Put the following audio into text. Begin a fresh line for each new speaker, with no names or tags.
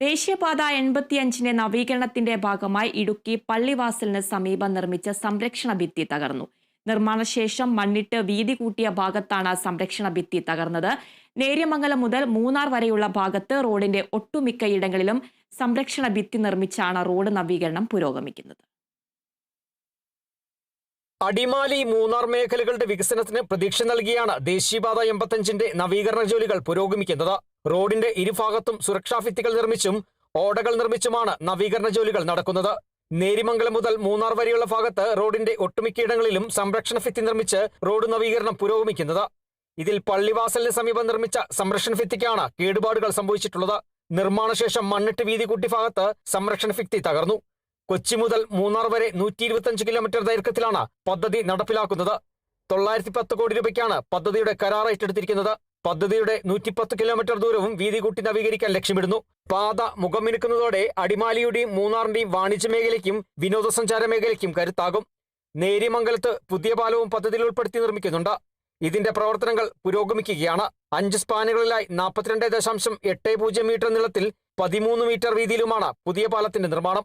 ദേശീയപാത എൺപത്തിയഞ്ചിന്റെ നവീകരണത്തിന്റെ ഭാഗമായി ഇടുക്കി പള്ളിവാസലിന് സമീപം നിർമ്മിച്ച സംരക്ഷണ ഭിത്തി തകർന്നു. നിർമ്മാണശേഷം മണ്ണിട്ട് വീതി കൂട്ടിയ ഭാഗത്താണ് സംരക്ഷണ ഭിത്തി തകർന്നത്. നേര്യമംഗലം മുതൽ മൂന്നാർ വരെയുള്ള ഭാഗത്ത് റോഡിന്റെ ഒട്ടുമിക്ക ഇടങ്ങളിലും സംരക്ഷണ ഭിത്തി നിർമ്മിച്ചാണ് റോഡ് നവീകരണം പുരോഗമിക്കുന്നത്.
അടിമാലി മൂന്നാർ മേഖലകളുടെ വികസനത്തിന് പ്രതീക്ഷ നൽകിയാണ് ദേശീയപാത എൺപത്തഞ്ചിന്റെ നവീകരണ ജോലികൾ പുരോഗമിക്കുന്നത്. റോഡിന്റെ ഇരുഭാഗത്തും സുരക്ഷാ ഭിത്തികൾ നിർമ്മിച്ചും ഓടകൾ നിർമ്മിച്ചുമാണ് നവീകരണ ജോലികൾ നടക്കുന്നത്. നേരിമംഗലം മുതൽ മൂന്നാർ വരെയുള്ള ഭാഗത്ത് റോഡിന്റെ ഒട്ടുമിക്കയിടങ്ങളിലും സംരക്ഷണ ഭിത്തി നിർമ്മിച്ച് റോഡ് നവീകരണം പുരോഗമിക്കുന്നത്. ഇതിൽ പള്ളിവാസലിന് സമീപം നിർമ്മിച്ച സംരക്ഷണ ഭിത്തിക്കാണ് കേടുപാടുകൾ സംഭവിച്ചിട്ടുള്ളത്. നിർമ്മാണശേഷം മണ്ണിട്ട് വീതി കൂട്ടി ഭാഗത്ത് സംരക്ഷണ ഭിത്തി തകർന്നു. കൊച്ചി മുതൽ മൂന്നാർ വരെ നൂറ്റി ഇരുപത്തിയഞ്ച് കിലോമീറ്റർ ദൈർഘ്യത്തിലാണ് പദ്ധതി നടപ്പിലാക്കുന്നത്. തൊള്ളായിരത്തി പത്ത് കോടി രൂപയ്ക്കാണ് പദ്ധതിയുടെ കരാർ ഏറ്റെടുത്തിരിക്കുന്നത്. പദ്ധതിയുടെ നൂറ്റിപ്പത്ത് കിലോമീറ്റർ ദൂരവും വീതി കൂട്ടി നവീകരിക്കാൻ ലക്ഷ്യമിടുന്നു. പാത മുഖം മിനുക്കുന്നതോടെ അടിമാലിയുടെയും മൂന്നാറിന്റെയും വാണിജ്യ മേഖലയ്ക്കും വിനോദസഞ്ചാര മേഖലയ്ക്കും കരുത്താകും. നേര്യമംഗലത്ത് പുതിയ പാലവും പദ്ധതിയിൽ ഉൾപ്പെടുത്തി നിർമ്മിക്കുന്നുണ്ട്. ഇതിന്റെ പ്രവർത്തനങ്ങൾ പുരോഗമിക്കുകയാണ്. അഞ്ച് സ്പാനുകളിലായി നാൽപ്പത്തിരണ്ട് ദശാംശം എട്ട് പൂജ്യം മീറ്റർ നീളത്തിൽ പതിമൂന്ന് മീറ്റർ വീതിയിലുമാണ് പുതിയ പാലത്തിന്റെ നിർമ്മാണം.